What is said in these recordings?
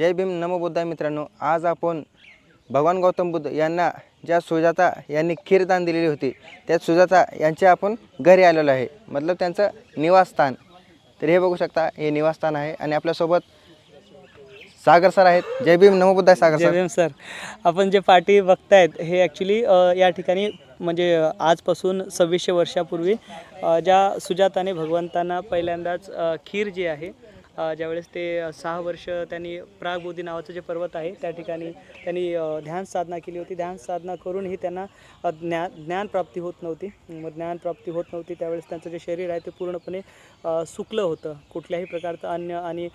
जय भीम. नमो बुद्धाय मित्रांनो. आज आपण भगवान गौतम बुद्ध यांना ज्या सुजाता यांनी खीरदान दिलेली होती त्या सुजाता यांच्या आपण घरी आलेलो आहे. मतलब त्यांचं निवासस्थान. तर हे बघू शकता हे निवासस्थान आहे आणि आपल्यासोबत सागर सर आहेत. जय भीम. नमो बुद्धाय सागर जय सर. भीम सर. आपण जे पार्टी बघतायत हे ॲक्च्युली या ठिकाणी म्हणजे आजपासून सव्वीसशे वर्षापूर्वी ज्या सुजाताने भगवंतांना पहिल्यांदाच खीर जी आहे ज्यावेळेस ते सहा वर्ष त्यांनी प्रागबोधी नावाचं जे पर्वत आहे त्या ठिकाणी त्यांनी ध्यान साधना केली होती. ध्यान साधना करूनही त्यांना अ, ज्ञा ज्ञानप्राप्ती होत नव्हती. मग ज्ञानप्राप्ती होत नव्हती त्यावेळेस त्यांचं जे शरीर आहे ते पूर्णपणे सुकलं होतं. कुठल्याही प्रकारचं अन्न आणि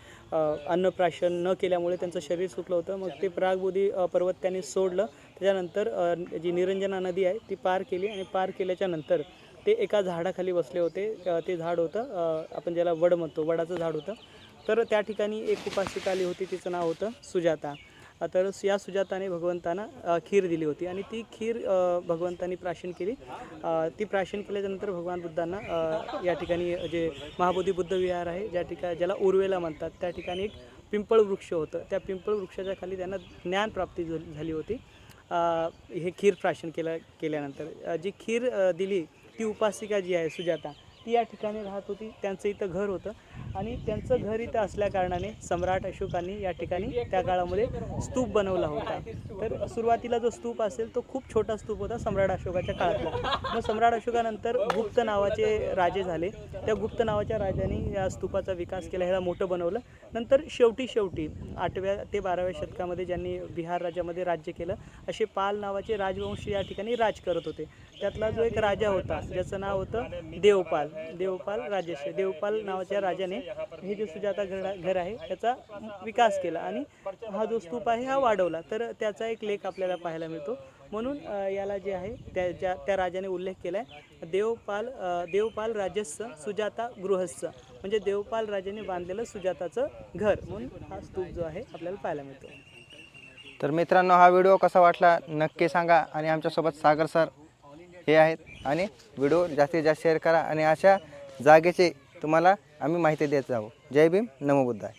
अन्नप्राशन न केल्यामुळे त्यांचं शरीर सुकलं होतं. मग ते प्रागबोधी पर्वत त्यांनी सोडलं. त्याच्यानंतर जी निरंजना नदी आहे ती पार केली आणि पार केल्याच्यानंतर ते एका झाडाखाली बसले होते. ते झाड होतं आपण ज्याला वड म्हणतो वडाचं झाड होतं. तर त्या ठिकाणी एक उपासिका आली होती तिचं नाव होतं सुजाता. तर या सुजाताने भगवंतांना खीर दिली होती आणि ती खीर भगवंतांनी प्राशन केली. ती प्राशन केल्याच्यानंतर भगवान बुद्धांना या ठिकाणी जे महाबोधी बुद्ध विहार आहे ज्या ठिकाणी ज्याला उर्वेला म्हणतात त्या ठिकाणी एक पिंपळ वृक्ष होतं. त्या पिंपळ वृक्षाच्या खाली त्यांना ज्ञानप्राप्ती झाली झाली होती. हे खीर प्राशन केल्या केल्यानंतर. जी खीर दिली ती उपासिका जी आहे सुजाता ती या ठिकाणी राहत होती. त्यांचं इथं घर होतं. आणि त्यांचं घर इथं असल्याकारणाने सम्राट अशोकांनी या ठिकाणी त्या काळामध्ये स्तूप बनवला होता. तर सुरुवातीला जो स्तूप असेल तो खूप छोटा स्तूप होता सम्राट अशोकाच्या काळातला. मग सम्राट अशोकानंतर गुप्त नावाचे राजे झाले. त्या गुप्त नावाच्या राजांनी या स्तूपाचा विकास केला ह्याला मोठं बनवलं. नंतर शेवटी शेवटी आठव्या ते बाराव्या शतकामध्ये ज्यांनी बिहार राज्यामध्ये राज्य केलं असे पाल नावाचे राजवंश या ठिकाणी राज करत होते. त्यातला जो एक राजा होता ज्याचं नाव होतं देवपाल. देवपाल राजेश. देवपाल नावाच्या राजाने हे जे सुजाता घर घर आहे त्याचा विकास केला आणि हा जो स्तूप आहे हा वाढवला. तर त्याचा एक लेख आपल्याला पाहायला मिळतो. म्हणून याला जे आहे त्या ज्या त्या राजाने उल्लेख केला आहे देवपाल देवपाल राजस्स सुजाता गृहस्स म्हणजे देवपाल राजाने बांधलेलं सुजाताचं घर. म्हणून हा स्तूप जो आहे आपल्याला पाहायला मिळतो. तर मित्रांनो हा व्हिडिओ कसा वाटला नक्की सांगा. आणि आमच्यासोबत सागर सर हे आहेत. आणि व्हिडिओ जास्तीत जास्त शेअर करा. आणि अशा जागेची तुम्हाला आम्ही माहिती देत जाऊ. जय भीम नमो बुद्धाय.